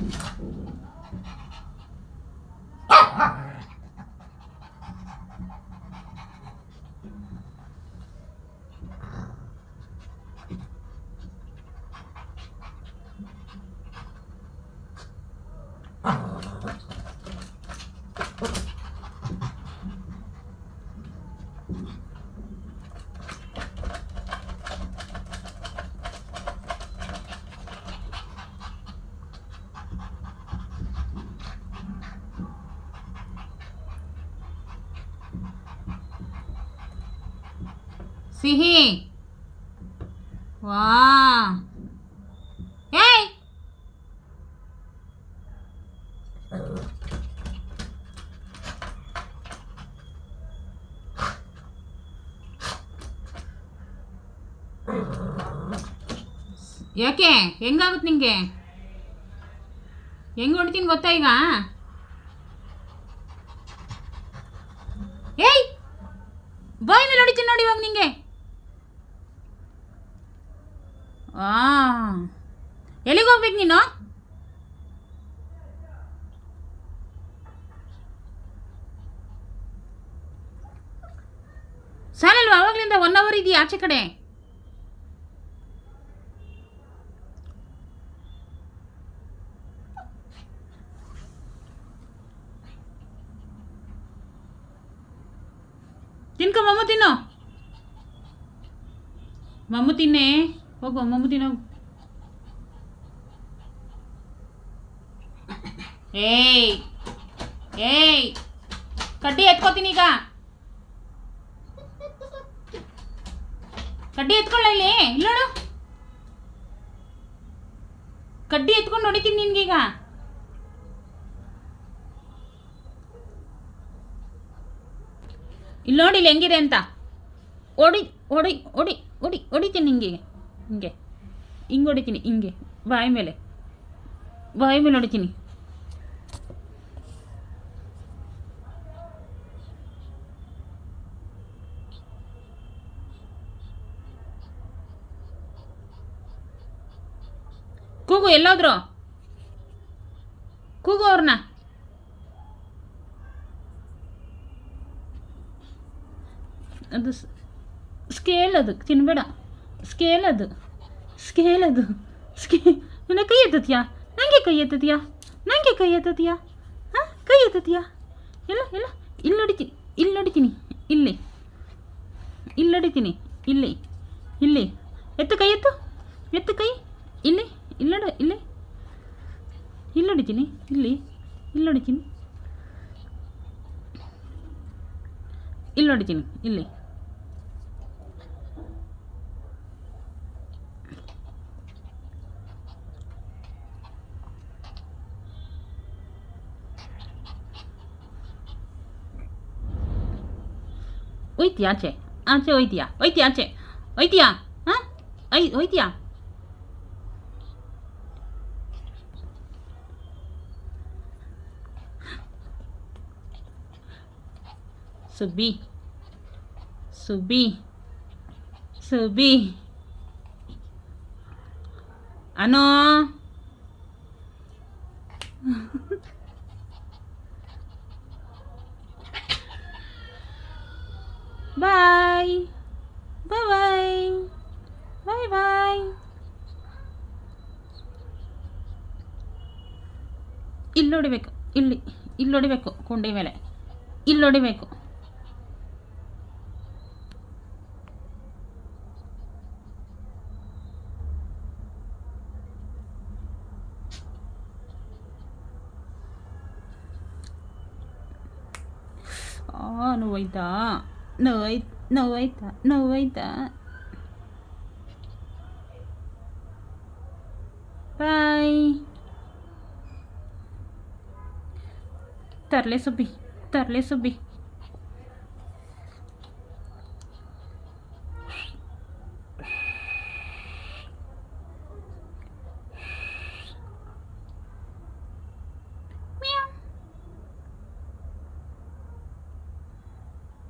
どうも。ಸಿಹಿ. ವಾ. ಏಯ್. ಯಾಕೆ? ಹೆಂಗಾಗುತ್ತೆ ನಿಂಗೆ? ಹೆಂಗ್ ಹೊಡಿತೀನಿ ಗೊತ್ತಾ ಈಗ? ಏಯ್. ಬಾಯ್ ಮೇಲೆ ಹೊಡಿತೀನಿ ನೋಡಿ ಇವಾಗ ನಿಂಗೆ. ಎಲ್ಲಿಗೆ ಹೋಗ್ಬೇಕು ನೀನು? ಸಾಲಲ್ವಾ? ಅವಾಗಲಿಂದ ಒನ್ ಅವರ್ ಇದೆಯಾ ಆಚೆ ಕಡೆ. ತಿನ್ಕೊ ಮಮ್ಮು ತಿನ್ನು. ಮಮ್ಮು ತಿನ್ನೆ. ಹೋಗು ಮಮ್ಮು ನಾವು ಏಯ್ ಏಯ್, ಕಡ್ಡಿ ಎತ್ಕೋತೀನಿ ಈಗ. ಕಡ್ಡಿ ಎತ್ಕೊಳ್ಳ ಇಲ್ಲಿ, ಇಲ್ಲ ನೋಡು. ಕಡ್ಡಿ ಎತ್ಕೊಂಡು ಹೊಡಿತೀನಿ ನಿನ್ಗೀಗ ಇಲ್ಲಿ ನೋಡಿ ಇಲ್ಲಿ ಹೆಂಗಿದೆ ಅಂತ. ಓಡಿ ಓಡಿ ಓಡಿ ಓಡಿ, ಹೊಡಿತೀನಿ ಹಿಂಗೆ ಹಿಂಗೆ. ಹಿಂಗೆ ಹೊಡಿತೀನಿ, ಹಿಂಗೆ. ಬಾಯಿ ಮೇಲೆ. ಬಾಯಿ ಮೇಲೆ ಹೊಡಿತೀನಿ. ಕೂಗು, ಎಲ್ಲೋದ್ರು. ಕೂಗು ಅವ್ರನ್ನ ಅದು ಸ್ಕೇಲ್ ಅದು, ತಿನ್ಬೇಡ. ಸ್ಕೇಲ್ ಅದು ಸ್ಕೇಲ್ ಅದು ಸ್ಕೇ, ನನ್ನ ಕೈ ಎತ್ತತ್ಯಾ? ನನಗೆ ಕೈ ಎತ್ತತ್ಯಾ? ನನಗೆ ಕೈ ಎತ್ತತ್ಯಾ? ಹಾಂ? ಕೈ ಎತ್ತತ್ಯಾ? ಇಲ್ಲ ಇಲ್ಲ. ಇಲ್ಲಿ ನೋಡಿತೀನಿ ಇಲ್ಲಿ ನೋಡಿತೀನಿ. ಇಲ್ಲಿ. ಇಲ್ಲಿ ನೋಡಿತೀನಿ. ಇಲ್ಲಿ. ಇಲ್ಲಿ. ಎತ್ತು ಕೈ, ಎತ್ತು. ಎತ್ತು ಕೈ. ಇಲ್ಲಿ ಇಲ್ಲಿ ನೋಡು, ಇಲ್ಲಿ. ಇಲ್ಲಿ ನೋಡಿತೀನಿ. ಇಲ್ಲಿ ಇಲ್ಲಿ ನೋಡಿತೀನಿ. ಇಲ್ಲಿ ನೋಡಿತೀನಿ. ಇಲ್ಲಿ. Uite, Ace. Ace, uite-a. Uite, Ace. Uite-a. Ha? Ai, uite-a. Subi. Subi. Subi. Ano? ಬಾಯ್ ಬಾಯ್ ಬಾಯ್ ಬಾಯ್ ಇಲ್ಲಿ ನೋಡಿಬೇಕು ಇಲ್ಲಿ ಇಲ್ಲಿ ನೋಡಿಬೇಕು ಕುಂಡಿ ಮೇಲೆ. ಇಲ್ಲಿ ನೋಡಿಬೇಕು ಆ noventa, noventa, noventa. Bye. Tarle subí, tarle subí.